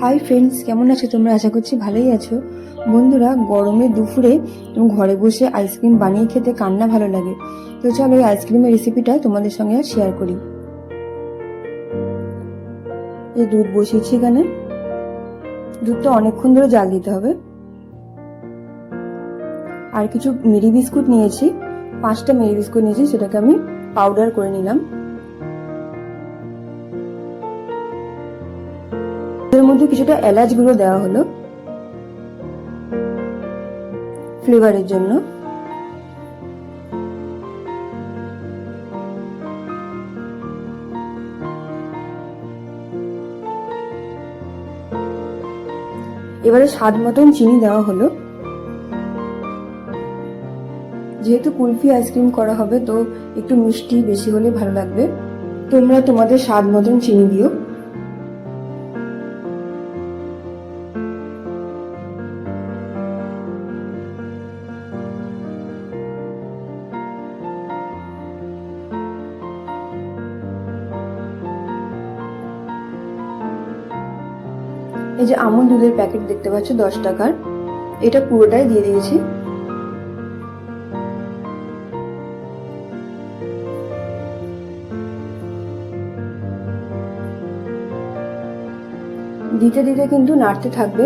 Hi friends কেমন আছো তোমরা? আশা করছি ভালোই আছো। বন্ধুরা, গরমে দুপুরে ঘরে বসে আইসক্রিম বানিয়ে খেতে কান্না ভালো লাগে। তো চলো এই আইসক্রিমের রেসিপিটা তোমাদের সঙ্গে শেয়ার করি। এই দুধ বসিয়েছি এখানে। দুধটা অনেকক্ষণ ধরে জাল দিতে হবে। আর কিছু মেরি বিস্কুট নিয়েছি। পাঁচটা মেরি বিস্কুট নিয়েছি, সেটাকে আমি পাউডার করে নিলাম। মধ্যে কিছুটা এলাচ গুঁড়ো দেওয়া হলো। ফ্লেভারের জন্য। এবারে স্বাদ মতন চিনি দেওয়া হলো। যেহেতু কুলফি আইসক্রিম করা হবে, তো একটু মিষ্টি বেশি হলে ভালো লাগবে। তোমরা তোমাদের স্বাদ মতন চিনি দিও। এই যে আমুল দুধের প্যাকেট দেখতে পাচ্ছ, দশ টাকার, এটা পুরোটাই দিয়ে দিয়েছি। দিতে দিতে কিন্তু নাড়তে থাকবে।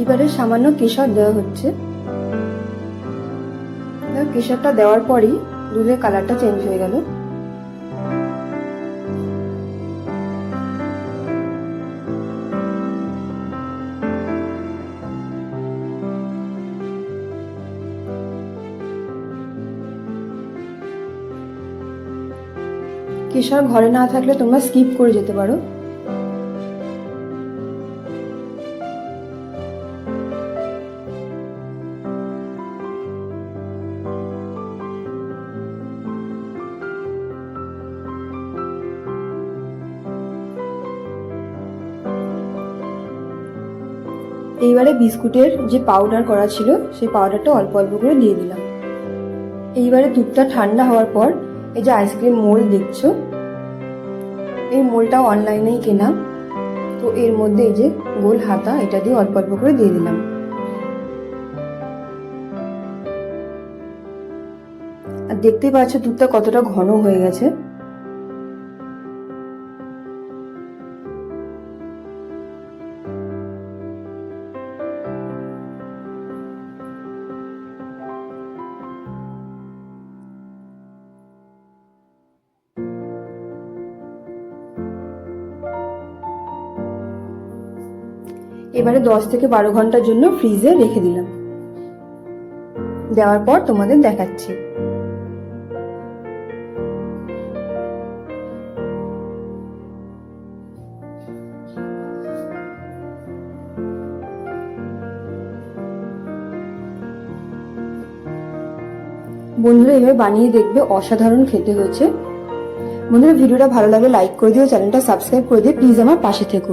এবারে সামান্য কেশর দেওয়া হচ্ছে। কেশরটা দেওয়ার পরই দুধের কালারটা চেঞ্জ হয়ে গেল। কেশর ঘরে না থাকলে তোমরা স্কিপ করে যেতে পারো। এইবারে বিস্কুটের যে পাউডার করা ছিল, সেই পাউডারটা অল্প অল্প করে দিয়ে দিলাম। এইবারে দুধটা ঠান্ডা হওয়ার পর, এই যে আইসক্রিম মোল দেখছ, এই মোলটা অনলাইনেই কেনা তো এর মধ্যে এই যে গোল হাতা, এটা দিয়ে অল্প অল্প করে দিয়ে দিলাম। আর দেখতেই পাচ্ছ দুধটা কতটা ঘন হয়ে গেছে। এবারে দশ থেকে বারো ঘণ্টার জন্য ফ্রিজে রেখে দিলাম। দেওয়ার পর তোমাদের দেখাচ্ছি। বন্ধুরা, এভাবে বানিয়ে দেখবে অসাধারণ খেতে হয়েছে। বন্ধুরা, ভিডিওটা ভালো লাগলে লাইক করে দিও, চ্যানেলটা সাবস্ক্রাইব করে দিও প্লিজ আমার পাশে থেকো।